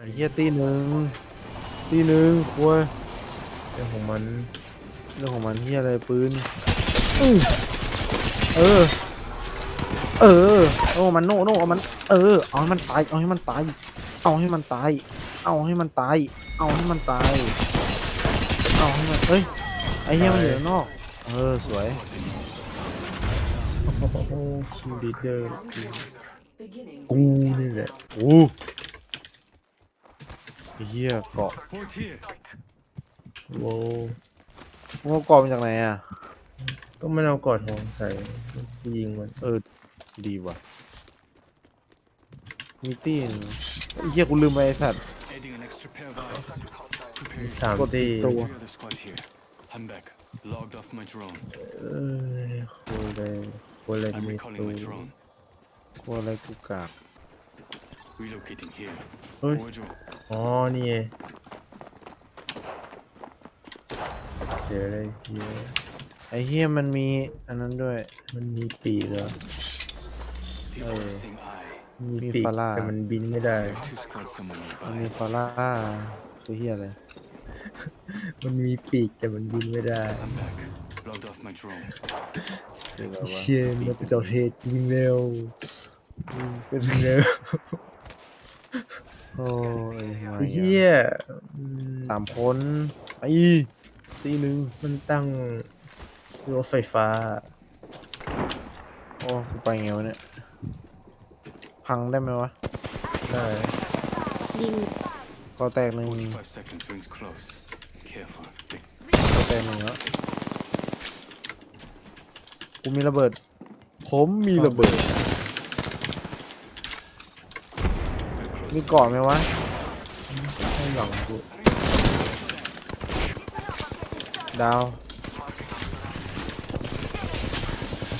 ไอ้เฮียตีหนึ่งตีหนึ่งควยเรื่องของมันเรื่องของมันเฮียอะไรปืนอื้อเออ เออโอ้มันโน่โน่เอามัน เออ เอาให้มันตาย เอาให้มันตาย เอาให้มันตาย เอาให้มันตาย เอาให้มันตาย เอาให้มันเฮ้ย ไอ้เฮียมันอยู่ข้างนอก เออ สวย โอ้โหคิวลีดเดอร์กูนี่แหละโอ้ไอ้ เฮียเกาะโว้วมึงเอาเกาะมาจากไหนอะ ก็ไม่เอากอดทองใส่กูยิงมันเออ ดีว่ะ มีตี้นไอ้เหี้ยกูลืมไปไอ้สัตว์ Adding an extra pair of eyes. มีสามกดตีตัว Three other squads here. I'm back. Logged off my drone. เออโคเลยโคเลย I'm มี recalling ตัว my drone. กลัวอะไรกูกาก Relocating here. เฮ้ย Wojo. อ๋อ นี่ไงเจออะไรเหี้ยไอ้เหี้ยมันมีอันนั้นด้วย มันมีปีกเหรอ The Oh. overseeing eye. มีมีปีกฟาร่า แต่มันบินไม่ได้ Two squads somewhere มันมี nearby. ฟาร่าตัวเหี้ยอะไรมันมีปีกแต่มันบินไม่ได้ I'm back. Logged off my drone. คืออะไรวะเชี่ยมันเป็นเจ้าเทศยิงเร็วเป็นเร็ว โอ้ยไอ้เหี้ยอืมสามคนไอ้ตีหนึ่งมันตั้งรถไฟฟ้า โอ้กูไปไงวะเนี่ย พังได้ไหมวะ ได้ยิงก็แตกหนึ่ง45 seconds. Rings close. Careful. Big ก็แตกหนึ่งแล้วกูมีระเบิด ผมมีระเบิด มีเกาะไหมวะไม่หลงกูดาว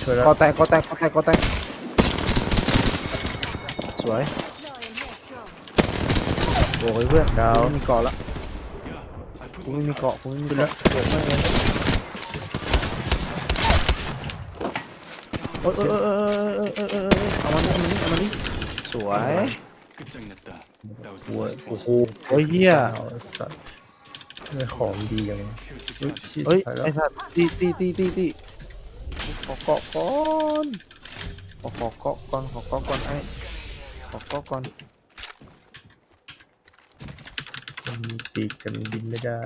ช่วยแล้วกาแตกเกาะแตกเกาแตกกาแตกสวยโอ้ยเพื่อนดาวมีเกาะละกูไม่มีเกาะกูไม่มีเฮ้ยเกิดมาเองเออเออเออเออเออเออเอามันนี่เอามันนี่เอามันนี่สวย Good thing that that, that was โอ้ the ย last โอ้ one. โหโอ้ยเฮียเอาสัตว์ได้ของดีจัง Here to เฮ้ย catch. ชิบเฮ้ยหายแล้วไอ้สัตว์ตีตีตีตีตีขอเกาะก่อนขอขอเกาะก่อนขอเกาะก่อนไอ้ขอเกาะก่อนมันมีปีกแต่มันบินไม่ได้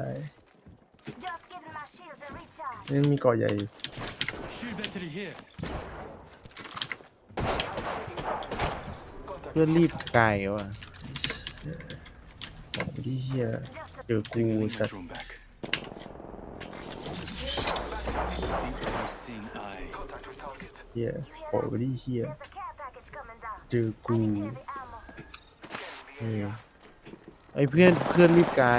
Just giving my shields a recharge. นี่มีเกาะใหญ่อยู่ Shield battery here. เพื่อรีบไก่ว่ะของที่เฮีย Just เจอกู Signaling my สัตว์ drone back. The overseeing eye. เฮียของที่เฮีย there's a care package coming down. เจอกู Heavy ammo. นี่ไอ้เพื่อนเพื่อนรีบไก่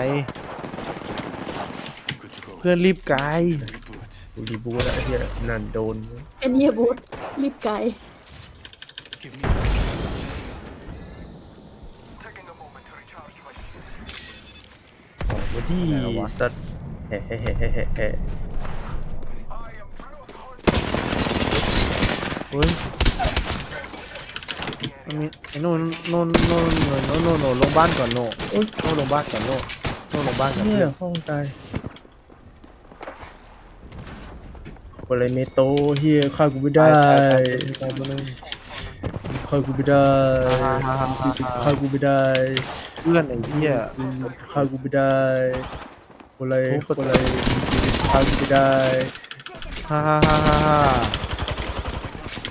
Good to go. เพื่อนรีบไก่ Reboot. กูรีบูแล้วไอ้เฮียนั่นโดนเป็นเฮียบูทรีบไกล ที่สัตว์แฮ่แฮ่แฮ่แฮ่แฮ่แฮ่เฮ้ยมันมีไอ้โน่นโน่นโน่นโน่นโน่นโน่นโน่นลงบ้านก่อนโน่โอ้ยโน่นลงบ้านก่อนโน่โน่นลงบ้านก่อนเฮีเพื่ยอนห้องตายคนอะไรเมโตเฮียฆ่ากูไม่ได้ตายตายตายตัวนึงฆ่ากูไม่ได้ฮ่าฮ่าฮ่าฮ่าฮ่าฆ่ากูไม่ได้ เพื่อนไอ้เหี้ยฆ่ากูไม่ได้คนอะไรทุบคนอะไรฆ่ากูไม่ได้ฮ่าฮ่าฮ่าฮ่าฮ่า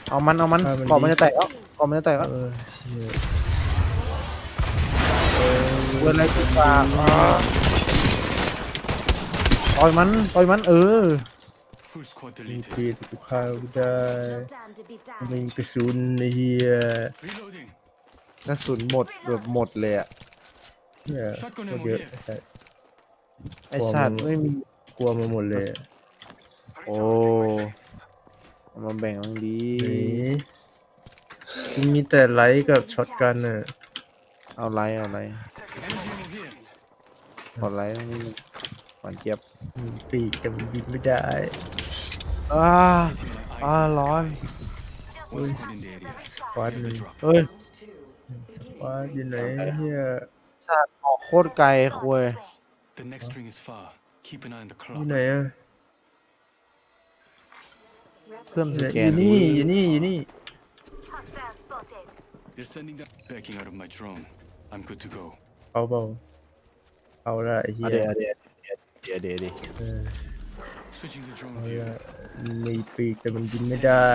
เอามันเอามันฆ่ามันกรอบมันดิจะแตกแล้วกรอบมันจะแตกแล้วเออเชี่ยเวลากูปากอะต่อยมันต่อยมันเออ full squad มี deleted. ปีกูฆ่ากูได้ No time to be กู down. มีกระสุนไอ้เฮีย Reloading. กระสุนหมดแบบหมดเลยอะ เฮีย Shotgun โคตร ammo เยอะ here. ใช่ไอ้สัตว์ไม่มีกลัวมาหมดเลยโอ้เอามาแบ่งมันดีนี่กูมีแต่ไลท์กับช็อตกันน่ะเอาไลท์เอาไลท์ Enemy ammo here. ขอไลท์นี่หวานเจี๊ยบมีปีกแต่มันบินไม่ได้อ้า Hitting my อ้า eyes. ร้อน One squad in the area. ควัน Enemy drop. เฮ้ยว่าอยู่ไหนเฮียสัตว์ ออกโคตรไกลคุย The next ring is far. Keep an eye on the อยู่ clock. ไหนอะเพิ่มสเนี่ยแกอนยู่นี่อยู่นี่อยู่นี่ Hostile spotted. They're sending them backing out of my drone. I'm good to go. เอาเปล่าเอาละไอ้เหี้เอายเดี๋ยวเดี๋ยวเดี๋ยวเดี๋ยวเดี๋ยวเออ Switching to drone เอา view. ละมีปีกแต่มันบินไม่ได้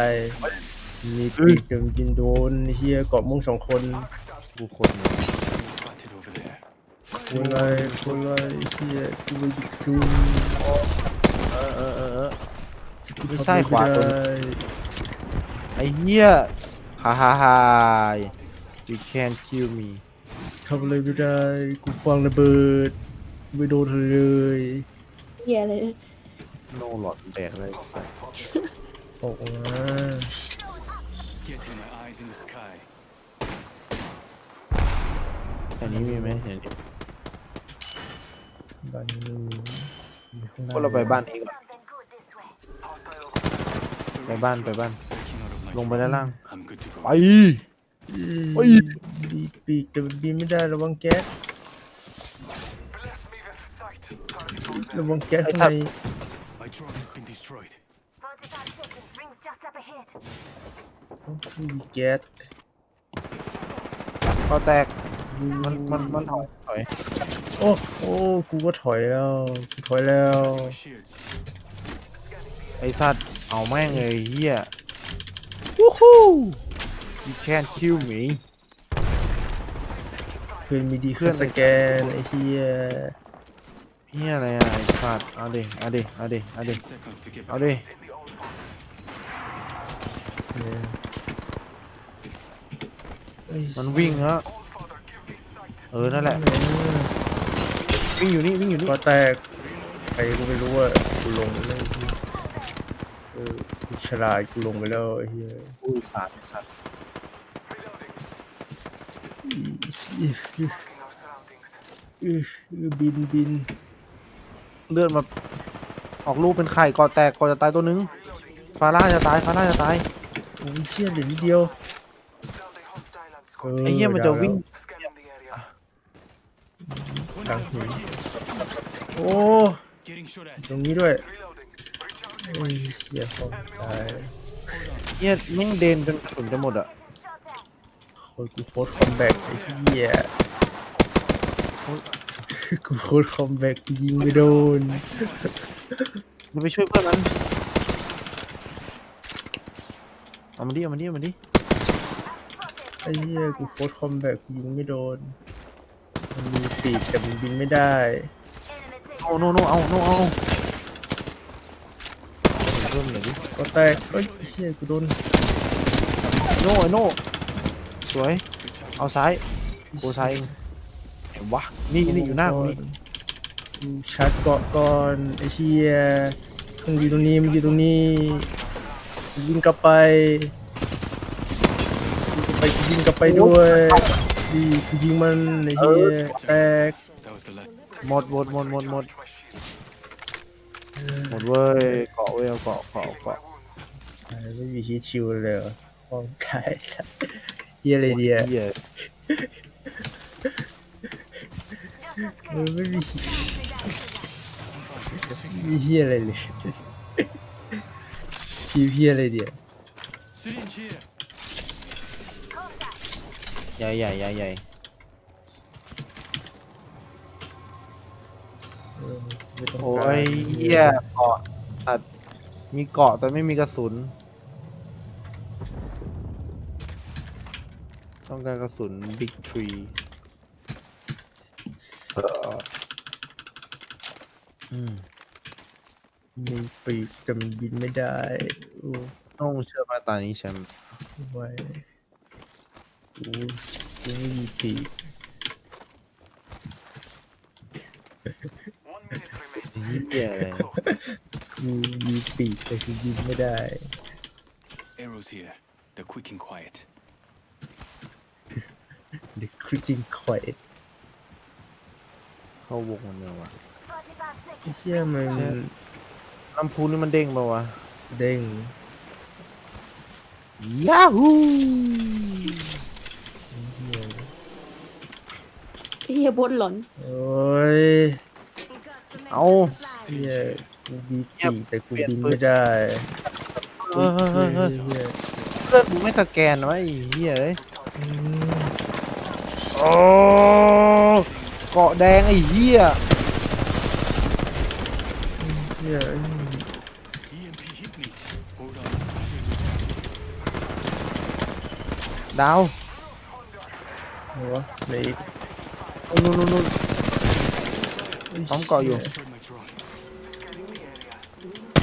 มีปีกแต่มันบินโดนไอ้เหี้ยเกาะมุ่งสองคน กูคนหนึ่ง คนไรคนไรไอ้เหี้ยกูไปยิกซูมเออเออเออเออกูไม่ทำใช่ขวาไม่ตัวได้ไอ้เหี้ยฮ่าฮ่าฮ่า you can't kill me ทำอะไรไม่ได้กูควางระเบิดไม่โดนเธอเลยเหี้ยเลย no หลอดแดกเลยสัสออกมา Getting my eyes in the sky. อันนี้มีไหมเห็นดิ บ้านนี้มีข้างหน้พวกเราไปบ้านนี้ก่อน Something good this way. The ไป ring บ้าน is ไปบ้าน backing out of my ลงไปด้านล่าง drone. I'm good to ไป go. เฮ้ย ดีปีกแต่มันบินไม่ได้ระวังแก๊สระวังแก๊สข้างใน My drone has been destroyed. 45 seconds. Rings just up ahead. ไม่มีแก๊สก็แตกมันมันมันถอยถอย โอ้โอ้กูก็ถอยแล้วกูถอยแล้วไอ้สัตว์เอาแม่งเลยเหี้ยวู้ฮู้ you can't kill me เพื่อนมีดีเพื่อนสแกนไอ้เหี้ยเหี้ยอะไรอะไอ้สัตว์เอาดิเอาดิเอาดิเอาดิเอาดิเนี่ยไอ้มันวิ่งฮะเออนั่นแหละ วิ่งอยู่นี่วิ่งอยู่นี่ก็แตกใครก็ไม่รู้ว่ากูลงไปแล้วเออกูฉลาดกูลงไปแล้วไอ้เหี้ยอุ้ยสัตว์สัตว์อื้ออื้ออื้อบินบินเลือดมาออกลูกเป็นไข่ก่อแตกก่อจะตายตัวนึงฟาร่าจะตายฟาร่าจะตายโอ้ยเชี่ยเหลือนิดเดียวไอ้เหี้ยมันจะวิ่ง ทางหินโอ้ Getting shot at. ตรงนี้ด้วยโอ้ยเหี้ยเขาตายเหี้ยแม่งเดนจนกระสุนจะหมดอะโอ้ยกูโคตรคอมแบ็กไอ้เหี้ยกูโคตรคอมแบ็กกูยิงไม่โดนมันไปช่วยเพื่อนมันเอามาดิเอามาดิเอามาดิไอ้เหี้ยกูโคตรคอมแบ็กกูยิงไม่โดน มันมีปีกแต่มันบินไม่ได้ Enemy โอ้โนโนเอาโนเอาเพิ่มหน่อยดิก็แตกเอ้ยเชี่ยกูโดนโน่ไอ้โน่สวย เอาซ้ายโอ้ซ้ายเองเห็นวะนี่นี่อยู่หน้ากูนี่กูชาร์จเกาะก่อนไอ้เชี่ยมันอยู่ตรงนี้มันอยู่ตรงนี้กูยิงกลับไปกูไปกูยิงกลับไปด้วย ดีกูยิงมันไอ้เหี้ยแตก That was the last. หมดหมดหมดหมดหมดหมดเว้ยเกาะเว้ยเอาเกาะเกาะเกาะตายไม่มีฮีทชิลเลยเหรอมองตายเฮียอะไรเดียเหี้ยเออไม่มีมีเฮียอะไรเลยพีเฮียอะไรเดีย Syringe here. ใหญ่ใหญ่ใหญ่ใหญ่เออไม่ต้องโอ้การยเหี้ยเกาะตัดมีเกาะแต่ไม่มีกระสุน ต้องการกระสุนบิ๊กทรีอืมมีปีกแต่มันบินไม่ได้โอ้ต้องเชื่อมาตานี้แชมป์ไม่ไหว กูกูไม่มีปีกเหี้ยเลยกูมีปีกแต่กูบินไม่ได้ Arrows here. They're quick and quiet. The Clicking Quiet เข้าวงมันเลยวะ45ไอ้ seconds. เชี่ยมันน้ำพุนี่มันเด้งปะวะ เด้งยาฮู ฮียเหี้ยฮียบนหลอนโอ้ย เอาเฮียกูมีปีกแต่กูบินไม่ได้เฮ้ยเฮ้ยเฮ้ยเฮ้ยเพื่อนมึงไม่สแกนวะไอ้เหี้ยเอ้ยอืมโอ้เกาะแดงไอ้เหี้ยเฮียดาวหัวไหนอีก นู่นนู่นนู่นพร้อมเกาะอยู่ Destroyed my drone.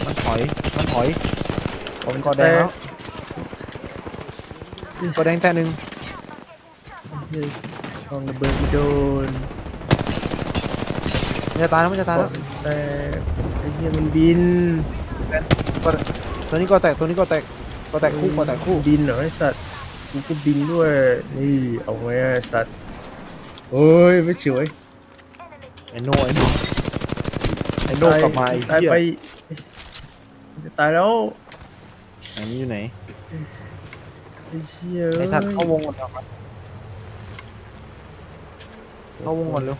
มันถอย มันถอยผมเกาะแดงแล้วเกาะแดงแต่หนึ่งเฮียลองระเบิดไม่โดนมันจะตายแล้วมันจะตายแล้วแต่ไอ้เฮียมันบินตัวนี้ก็แตกตัวนี้ก็แตกก็แตกคู่ก็แตกคู่บินเหรอไอสัตว์กูก็บินด้วยนี่เอาไงอะไอสัตว์ โอ้ยไม่เฉยไอ้โน่ไอ้โน่ไอ้โน่กลับมาไอ้ตายเหี้ยไปจะตายแล้วอันนี้อยู่ไหนไอ้เชี่ยไอ้สัตว์เข้าวงก่อนเอาครับเข้าวงก่อนเร็ว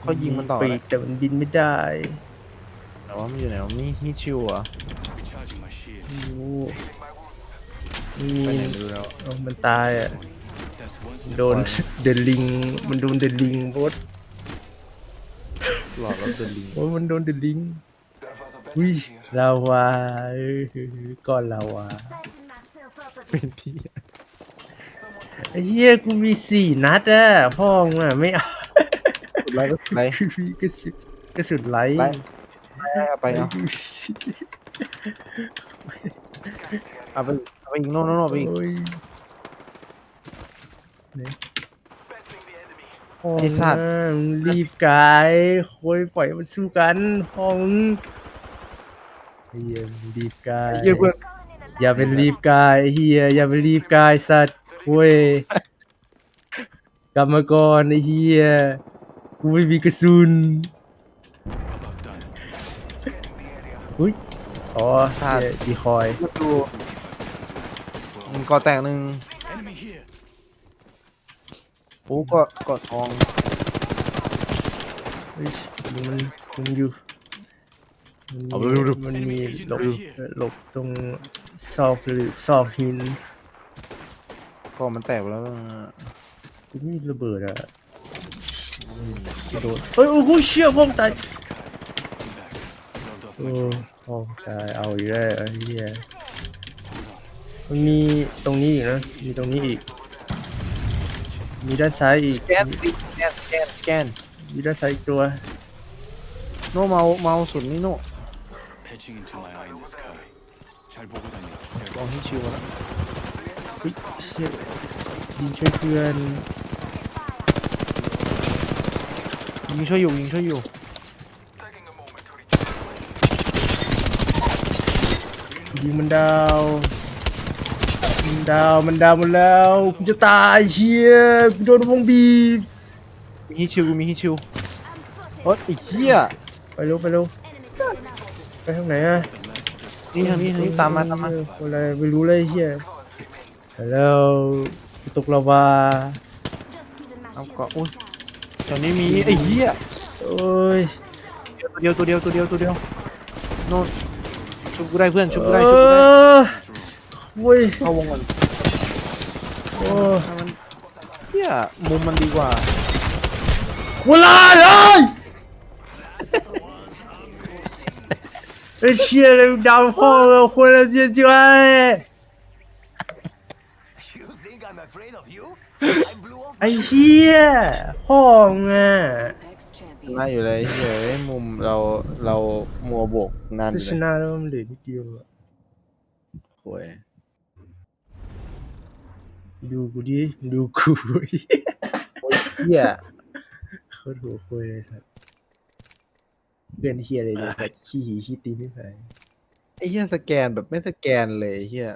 เขายิงมันต่อปีเลกยแต่มันบินไม่ได้แต่ว่ามันอยู่ไหนวะนี่นี่ชิวเหรอะ Charging my shield. ไม่รู้นี่ไปไหนไม่รู้แล้ว เอามันตายอะ That's one โดนเดลิง มันโดนเดลิงบดหลอดรถเดินลิงโอ้ยมันโดนเดลิงอุ้ยลาวาเออก้อนลาวา Patching myself up a เป็นที่ไอ้เหี้ยกูมีสี่นัดอะพ่อมึงอะไม่เอาสุดไรก็สุดไรคือมีกระสุนกระสุนไลท์ไล่เอาไปเอาเอาไปเอาไปยิงโน่นโน่นโน่นไปอีกโอ้ยไหน พ่อไอ้สัตว์ มึงรีบกายโคุยปล่อยมันสู้กันพ่อมึงไอ้เหี้ยมึงรีบกายไอ้เหี้ยเพื่อนอย่าเป็นรีบกายไอ้เฮียอย่าเป็นรีบกายสัตว์คุยกลับมาก่อนไอ้เฮียกูไม่มีกระสุน about done. อุ้ยอ๋อเหี้ยดีคอยมาดูมันก่อแตกหนึ่ง Enemy here. โอ้ก็ก่อทองเฮ้ยมันมันอยู่มันเอามีไปดูมันมีหลบหลบตรงซอกหรือซอกหิน ก็มันแตกไปแล้วกูไม่มีระเบิดอะกระโดดเฮ้ยโอ้โหเชี่ยพ่อมตายโอ้พ่อมตายเอาอยู่ได้ไอ้เฮียมันมีตรงนี้อีกนะ มีตรงนี้อีก มีด้านซ้ายอีก สแกนสแกนสแกนสแกน มีด้านซ้ายอีกตัว โน่เมาเมาสุดนี่โน่ Patching into my eye in the sky. 잘 보고 다녀. ลองที่ชิวมาแล้ว เฮ้ยเชี่ยยิงช่วยเพื่อน ยิงช่วยอยู่ยิงช่วยอยู่ ยิงมันดาว มันดาวมันดาวหมันแล้วกูจะตายเชี่ยกูโดนวงบีบมีฮิตชิวมีฮิตชิว I'm spotted. โอ๊ยไอ้เหี้ยไปเร็วไปเร็ว Enemy taken out. ไปทางไหนอะ The last of the นี่ทางนี้ทางนี้ตามมาตามมาเอออะไรไม่รู้เลยเฮียฮัลโหลกูตกลาวา Just giving my เอา shields เกาะ a อุ้ย charge. แถวนี้มีไอ้เหี้ยโอ้ยตัวเดียวตัวเดียวตัวเดียวตัวเดียวโน่นชุบกูได้เพื่อนชุบกูเอได้ชุบกูได้อโอ้ยเข้าวงก่อนโอ้ให้มันเหี้ยมุมมันดีกว่าเวลาเลยไอ้เชี่ยเลยดาวพ่อเราคนละเจียจ้วย You think I'm afraid of you? I blew off ไอ้เฮียพ่อมึงอะน่าอยู่เลยเฮ้ยมุมเราเรามัวโบกนานอจะยู่ชเลยนะแล้วมันเหลือนิดเดียวอะ โอ้ย ดูกูดิ ดูกูดิเหี้ยเขาถูกคุยเลยครับเพื่อนเฮียอะไรเนี่ยแบบขี้หีขี้ตีนไม่ไปไอ้เหี้ยสแกนแบบไม่สแกนเลยไอ้เหี้ย